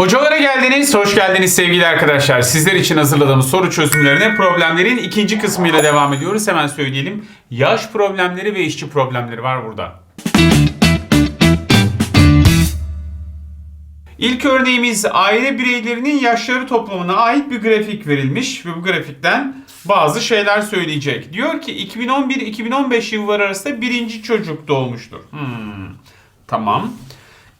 Hocalara geldiniz, hoş geldiniz sevgili arkadaşlar. Sizler için hazırladığımız soru çözümlerine problemlerin ikinci kısmıyla devam ediyoruz. Hemen söyleyelim. Yaş problemleri ve işçi problemleri var burada. İlk örneğimiz aile bireylerinin yaşları toplamına ait bir grafik verilmiş ve bu grafikten bazı şeyler söyleyecek. Diyor ki 2011-2015 yılları arasında birinci çocuk doğmuştur. Hmm, tamam.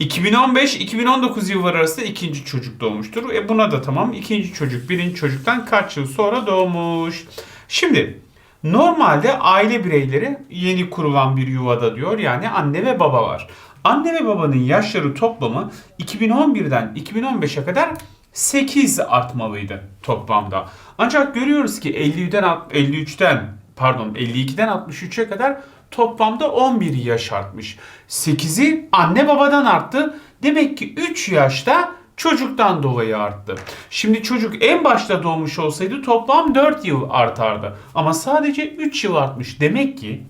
2015-2019 yılları arasında ikinci çocuk doğmuştur. E buna da tamam. İkinci çocuk birinci çocuktan kaç yıl sonra doğmuş. Şimdi normalde aile bireyleri yeni kurulan bir yuvada diyor. Yani anne ve baba var. Anne ve babanın yaşları toplamı 2011'den 2015'e kadar 8 artmalıydı toplamda. Ancak görüyoruz ki 50'den 53'ten pardon 52'den 63'e kadar toplamda 11 yaş artmış. 8'i anne babadan arttı. Demek ki 3 yaşta çocuktan dolayı arttı. Şimdi çocuk en başta doğmuş olsaydı toplam 4 yıl artardı. Ama sadece 3 yıl artmış. Demek ki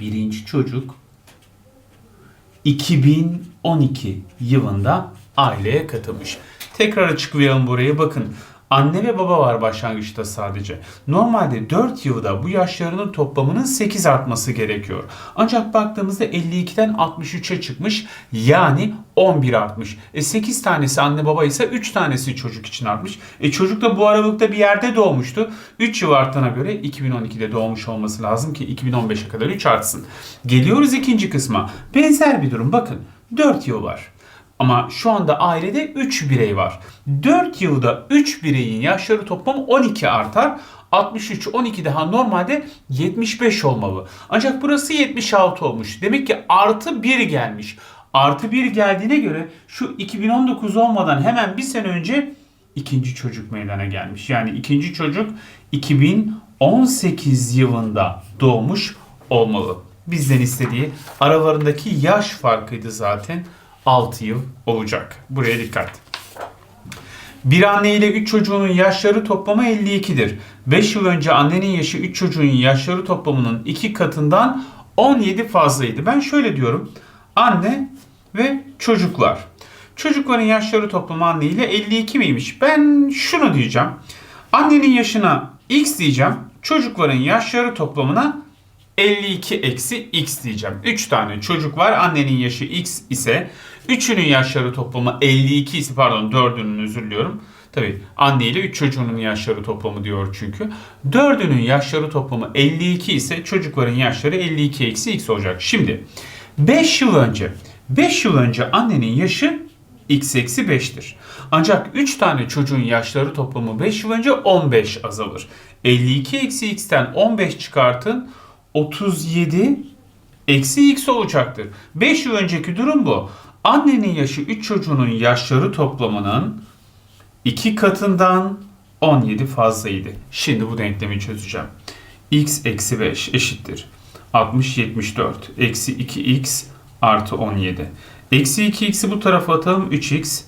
birinci çocuk 2012 yılında aileye katılmış. Tekrar açıklayalım burayı bakın. Anne ve baba var başlangıçta sadece. Normalde 4 yılda bu yaşlarının toplamının 8 artması gerekiyor. Ancak baktığımızda 52'den 63'e çıkmış. Yani 11 artmış. E 8 tanesi anne baba ise 3 tanesi çocuk için artmış. E çocuk da bu aralıkta bir yerde doğmuştu. 3 yıl arttığına göre 2012'de doğmuş olması lazım ki 2015'e kadar 3 artsın. Geliyoruz ikinci kısma. Benzer bir durum bakın. 4 yıl var. Ama şu anda ailede 3 birey var. 4 yılda 3 bireyin yaşları toplam 12 artar. 63, 12 daha normalde 75 olmalı. Ancak burası 76 olmuş. Demek ki artı 1 gelmiş. Artı 1 geldiğine göre şu 2019 olmadan hemen bir sene önce ikinci çocuk meydana gelmiş. Yani ikinci çocuk 2018 yılında doğmuş olmalı. Bizden istediği aralarındaki yaş farkıydı zaten. 6 yıl olacak. Buraya dikkat. Bir anne ile 3 çocuğunun yaşları toplamı 52'dir. 5 yıl önce annenin yaşı 3 çocuğun yaşları toplamının 2 katından 17 fazlaydı. Ben şöyle diyorum. Anne ve çocuklar. Çocukların yaşları toplamı anne ile 52 miymiş? Ben şunu diyeceğim. Annenin yaşına x diyeceğim. Çocukların yaşları toplamına 52 eksi x diyeceğim. 3 tane çocuk var. Annenin yaşı x ise 3'ünün yaşları toplamı 52 ise pardon 4'ünün özür diliyorum. Tabi anne ile 3 çocuğunun yaşları toplamı diyor çünkü. 4'ünün yaşları toplamı 52 ise çocukların yaşları 52 eksi x olacak. Şimdi 5 yıl önce 5 yıl önce annenin yaşı x eksi 5'tir. Ancak 3 tane çocuğun yaşları toplamı 5 yıl önce 15 azalır. 52 eksi x'ten 15 çıkartın 37 eksi x olacaktır. 5 yıl önceki durum bu. Annenin yaşı 3 çocuğunun yaşları toplamının 2 katından 17 fazlaydı. Şimdi bu denklemi çözeceğim. x eksi 5 eşittir. 60 74 eksi 2x artı 17. Eksi 2x'i bu tarafa atalım 3x.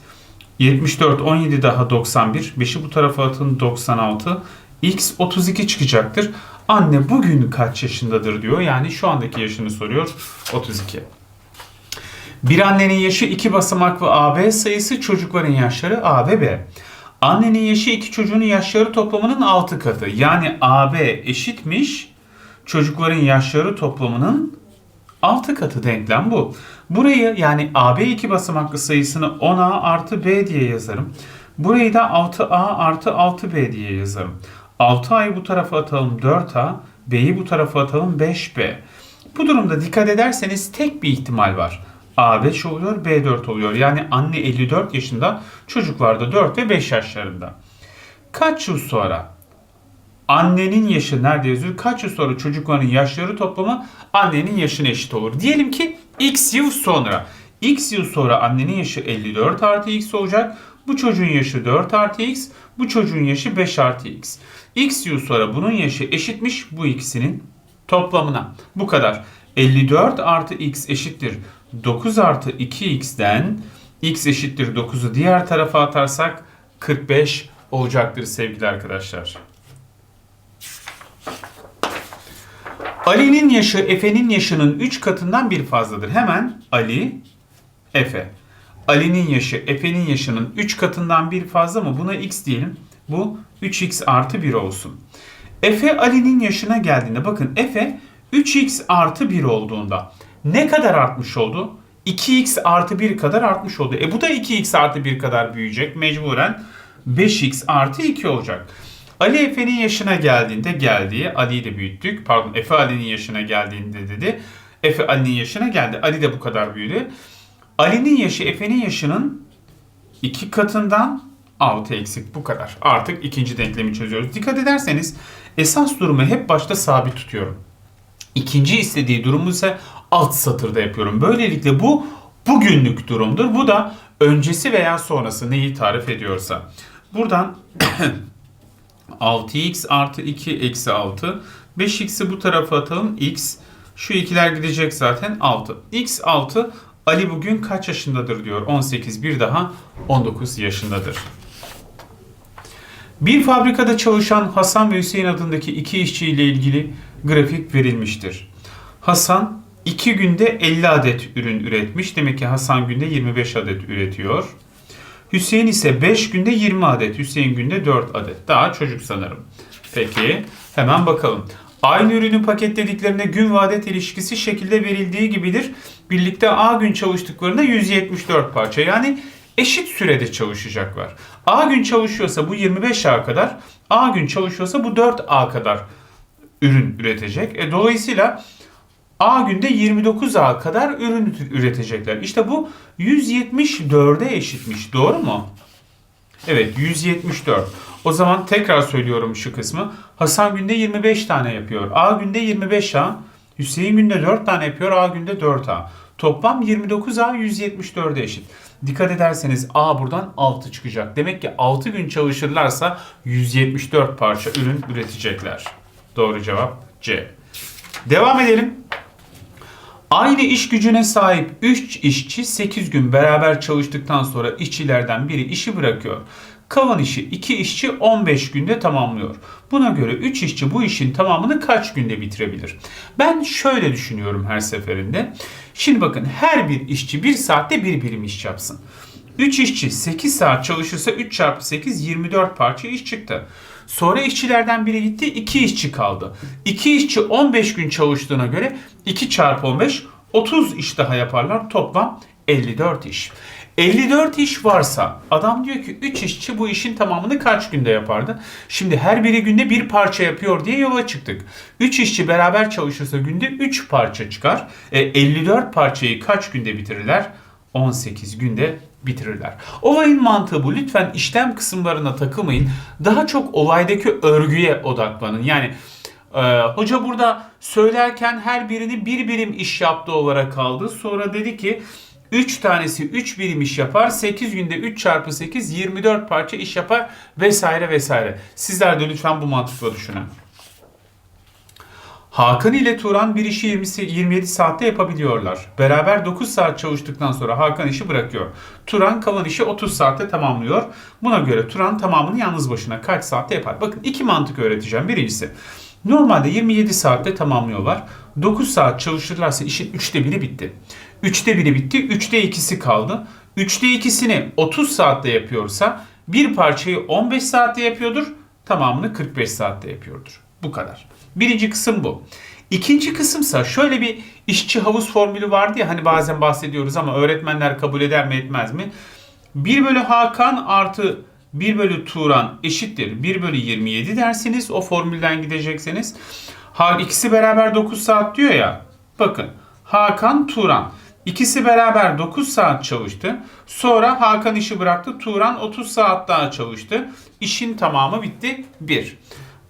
74 17 daha 91. 5'i bu tarafa atın 96. X 32 çıkacaktır. Anne bugün kaç yaşındadır diyor. Yani şu andaki yaşını soruyor. 32. Bir annenin yaşı iki basamaklı AB sayısı çocukların yaşları A ve B. Annenin yaşı iki çocuğun yaşları toplamının 6 katı. Yani AB eşitmiş çocukların yaşları toplamının 6 katı denklem bu. Burayı yani AB iki basamaklı sayısını 10A artı B diye yazarım. Burayı da 6A artı 6B diye yazarım. 6A'yı bu tarafa atalım 4A, B'yi bu tarafa atalım 5B. Bu durumda dikkat ederseniz tek bir ihtimal var. A5 oluyor, B4 oluyor. Yani anne 54 yaşında, çocuklar da 4 ve 5 yaşlarında. Kaç yıl sonra annenin yaşı nerede yazıyor? Kaç yıl sonra çocukların yaşları toplamı annenin yaşına eşit olur. Diyelim ki x yıl sonra. x yıl sonra annenin yaşı 54 artı x olacak. Bu çocuğun yaşı 4 artı x. Bu çocuğun yaşı 5 artı x. x sonra bunun yaşı eşitmiş bu ikisinin toplamına. Bu kadar. 54 artı x eşittir 9 artı 2x'den x eşittir 9'u diğer tarafa atarsak 45 olacaktır sevgili arkadaşlar. Ali'nin yaşı Efe'nin yaşının 3 katından bir fazladır. Hemen Ali, Efe. Ali'nin yaşı Efe'nin yaşının 3 katından bir fazla mı? Buna x diyelim. Bu 3x artı 1 olsun. Efe Ali'nin yaşına geldiğinde bakın Efe 3x artı 1 olduğunda ne kadar artmış oldu? 2x artı 1 kadar artmış oldu. E bu da 2x artı 1 kadar büyüyecek. Mecburen 5x artı 2 olacak. Ali Efe'nin yaşına geldiğinde geldiği Ali'yi de büyüttük. Pardon Efe Ali'nin yaşına geldiğinde dedi. Efe Ali'nin yaşına geldi. Ali de bu kadar büyüdü. Ali'nin yaşı Efe'nin yaşının iki katından 6 eksik bu kadar. Artık ikinci denklemi çözüyoruz. Dikkat ederseniz esas durumu hep başta sabit tutuyorum. İkinci istediği durumu ise alt satırda yapıyorum. Böylelikle bu bugünlük durumdur. Bu da öncesi veya sonrası neyi tarif ediyorsa. Buradan 6x artı 2 eksi 6. 5x'i bu tarafa atalım. x. Şu ikiler gidecek zaten 6. x 6. Ali bugün kaç yaşındadır diyor. 18 bir daha 19 yaşındadır. Bir fabrikada çalışan Hasan ve Hüseyin adındaki iki işçi ile ilgili grafik verilmiştir. Hasan 2 günde 50 adet ürün üretmiş. Demek ki Hasan günde 25 adet üretiyor. Hüseyin ise 5 günde 20 adet. Hüseyin günde 4 adet. Daha çocuk sanırım. Peki hemen bakalım. Aynı ürünü paketlediklerinde gün ve adet ilişkisi şekilde verildiği gibidir. Birlikte A gün çalıştıklarında 174 parça. Yani eşit sürede çalışacaklar. A gün çalışıyorsa bu 25A kadar, A gün çalışıyorsa bu 4A kadar ürün üretecek. E, dolayısıyla A günde 29A kadar ürün üretecekler. İşte bu 174'e eşitmiş. Doğru mu? Evet 174. O zaman tekrar söylüyorum şu kısmı. Hasan günde 25 tane yapıyor. A günde 25A. Hüseyin günde 4 tane yapıyor. A günde 4A. Toplam 29A 174'e eşit. Dikkat ederseniz A buradan 6 çıkacak. Demek ki 6 gün çalışırlarsa 174 parça ürün üretecekler. Doğru cevap C. Devam edelim. Aynı iş gücüne sahip 3 işçi 8 gün beraber çalıştıktan sonra işçilerden biri işi bırakıyor. Kalan işi 2 işçi 15 günde tamamlıyor. Buna göre 3 işçi bu işin tamamını kaç günde bitirebilir? Ben şöyle düşünüyorum her seferinde. Şimdi bakın her bir işçi 1 saatte bir birim iş yapsın. 3 işçi 8 saat çalışırsa 3 çarpı 8 24 parça iş çıktı. Sonra işçilerden biri gitti 2 işçi kaldı. 2 işçi 15 gün çalıştığına göre 2 çarpı 15 30 iş daha yaparlar. Toplam 54 iş. 54 iş varsa adam diyor ki 3 işçi bu işin tamamını kaç günde yapardı? Şimdi her biri günde bir parça yapıyor diye yola çıktık. 3 işçi beraber çalışırsa günde 3 parça çıkar. E, 54 parçayı kaç günde bitirirler? 18 günde bitirirler. Olayın mantığı bu. Lütfen işlem kısımlarına takılmayın. Daha çok olaydaki örgüye odaklanın. Yani e, hoca burada söylerken her birini bir birim iş yaptığı olarak kaldı. Sonra dedi ki 3 tanesi 3 birim iş yapar. 8 günde 3 çarpı 8 24 parça iş yapar vesaire vesaire. Sizler de lütfen bu mantıkla düşünün. Hakan ile Turan bir işi 20, 27 saatte yapabiliyorlar. Beraber 9 saat çalıştıktan sonra Hakan işi bırakıyor. Turan kalan işi 30 saatte tamamlıyor. Buna göre Turan tamamını yalnız başına kaç saatte yapar? Bakın iki mantık öğreteceğim. Birincisi normalde 27 saatte tamamlıyorlar. 9 saat çalışırlarsa işin 3'te 1'i bitti. 3'te 1'i bitti. 3'te 2'si kaldı. 3'te 2'sini 30 saatte yapıyorsa bir parçayı 15 saatte yapıyordur. Tamamını 45 saatte yapıyordur. Bu kadar. Birinci kısım bu. İkinci kısımsa şöyle bir işçi havuz formülü vardı ya hani bazen bahsediyoruz ama öğretmenler kabul eder mi etmez mi? 1 bölü Hakan artı 1 bölü Turan eşittir 1 bölü 27 dersiniz o formülden gidecekseniz. Ha, ikisi beraber 9 saat diyor ya. Bakın Hakan Turan. İkisi beraber 9 saat çalıştı. Sonra Hakan işi bıraktı. Turan 30 saat daha çalıştı. İşin tamamı bitti. 1.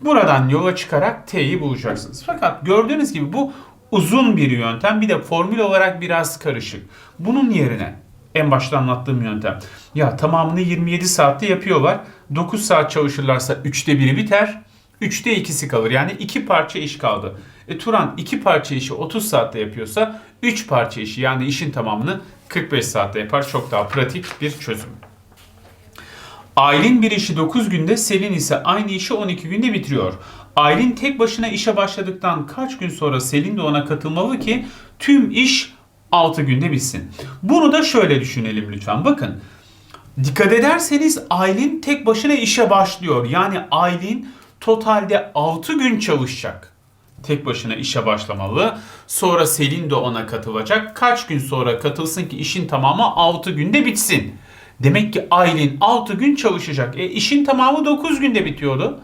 Buradan yola çıkarak T'yi bulacaksınız. Fakat gördüğünüz gibi bu uzun bir yöntem. Bir de formül olarak biraz karışık. Bunun yerine en başta anlattığım yöntem. Ya tamamını 27 saatte yapıyorlar. 9 saat çalışırlarsa 3'te 1'i biter. 3'te 2'si kalır. Yani 2 parça iş kaldı. E Turan 2 parça işi 30 saatte yapıyorsa 3 parça işi yani işin tamamını 45 saatte yapar. Çok daha pratik bir çözüm. Aylin bir işi 9 günde, Selin ise aynı işi 12 günde bitiriyor. Aylin tek başına işe başladıktan kaç gün sonra Selin de ona katılmalı ki tüm iş 6 günde bitsin. Bunu da şöyle düşünelim lütfen. Bakın dikkat ederseniz Aylin tek başına işe başlıyor. Yani Aylin totalde 6 gün çalışacak. Tek başına işe başlamalı. Sonra Selin de ona katılacak. Kaç gün sonra katılsın ki işin tamamı 6 günde bitsin. Demek ki Aylin 6 gün çalışacak. E işin tamamı 9 günde bitiyordu.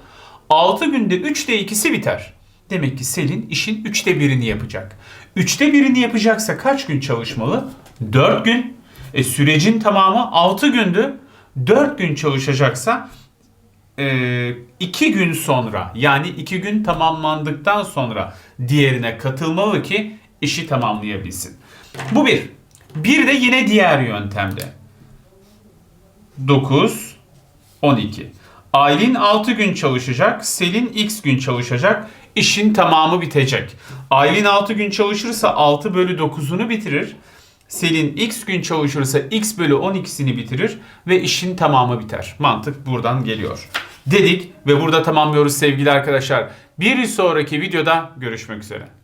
6 günde 3'te 2'si biter. Demek ki Selin işin 3'te 1'ini yapacak. 3'te 1'ini yapacaksa kaç gün çalışmalı? 4 gün. E sürecin tamamı 6 gündü. 4 gün çalışacaksa 2 gün sonra yani 2 gün tamamlandıktan sonra diğerine katılmalı ki işi tamamlayabilsin. Bu bir. Bir de yine diğer yöntemde. 9, 12. Aylin 6 gün çalışacak, Selin x gün çalışacak, işin tamamı bitecek. Aylin 6 gün çalışırsa 6 bölü 9'unu bitirir. Selin x gün çalışırsa x bölü 12'sini bitirir ve işin tamamı biter. Mantık buradan geliyor. Dedik ve burada tamamlıyoruz sevgili arkadaşlar. Bir sonraki videoda görüşmek üzere.